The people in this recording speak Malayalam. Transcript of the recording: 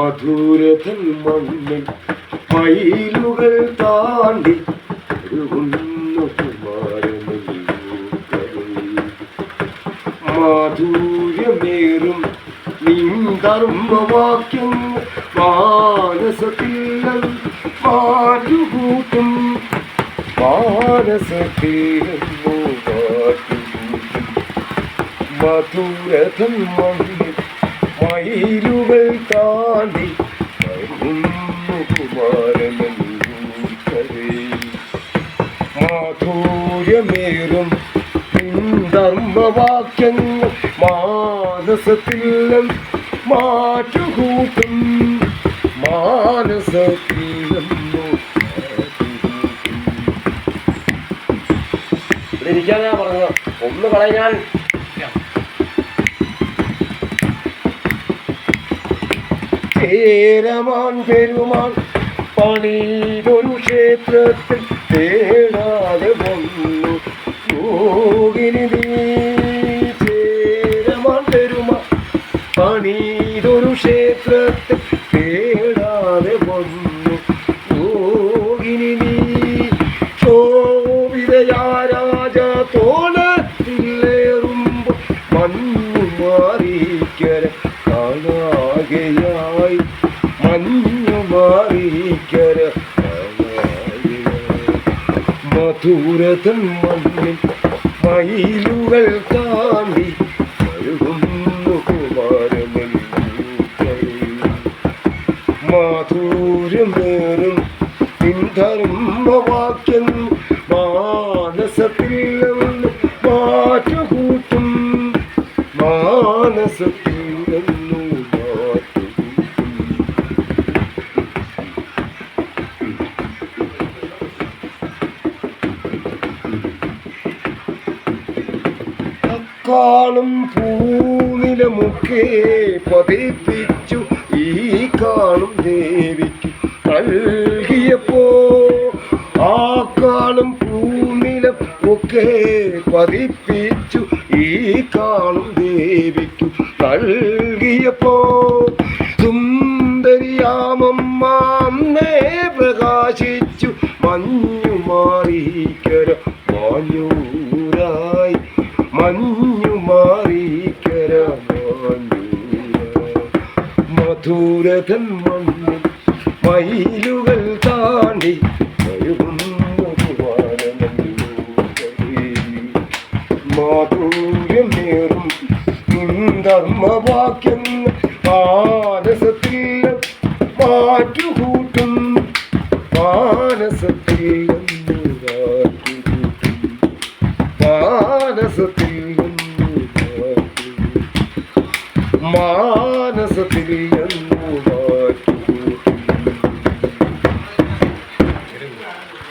മധുരതൻ മണ്ണിൽ മയിലുകൾ താണ്ടി മാധുര്യമേറും നീന്തർമ്മവാക്യം മാനസത്തിൽ മാറ്റുകൂട്ടും. മാനസത്തിൽ മധുരതൻ മണ്ണിൽ മയിലുകൾ താണ്ടി മാധുര്യമേറും ധർമ്മവാക്യങ്ങൾ മാനസത്തിലും മാറ്റുകൂട്ടും. മാനസത്തിലും ഇവിടെ ഞാൻ പറഞ്ഞത്. ഒന്ന് കളയാൻ ചേരമാൻ പെരുമാൻ പണിയിലൊരു ക്ഷേത്രത്തിൽ തേടാതെ വന്നു. യോഗിനി ചേരമാൻ പെരുമാൻ പണിയിലൊരു ക്ഷേത്രത്തിൽ തേടാതെ വന്നു. യോഗിനി നീ ശോഭിതയാരാജ തോളത്തിലേറുമ്പോൾ മണ്ണു മാറിക്കര കാണാകയായി മഞ്ഞു മാറിക്കര. മധുരതൻ മണ്ണിൽ മയിലുകൾ താണ്ടി കഴുകുന്നു കുമാരനെല്ലൂക്കരയിൽ മാധുര്യമേറും പിന്ധർമ്മവാക്യം മാനസത്തിൽ മാറ്റുകൂട്ടും മാനസത്തിൽ നിന്നു മാറ്റുകൂട്ടും കാണും പൂനിലമൊക്കെ പതിപ്പിച്ചു ഈ കാണും ദേവിക്ക് നൽകിയപ്പോ ആ കാണും പൂനിലം ഒക്കെ പതിപ്പിച്ചു ഈ കാണും ദേവിക്കു നൽകിയപ്പോ സുന്ദരിയാമമ്മേ പ്രകാശിച്ചു മഞ്ഞു മാറിക്കര മാഞ്ഞൂരായി മഞ്ഞു മധുരതൻ വന്നു. മയിലുകൾ താണ്ടി ധർമ്മവാക്യം മാനസത്തിൽ മാറ്റുകൂട്ടും മാനസത്തിൽ പാനസത്തിൽ മാനസത്തിൽ മാനസത്തിൽ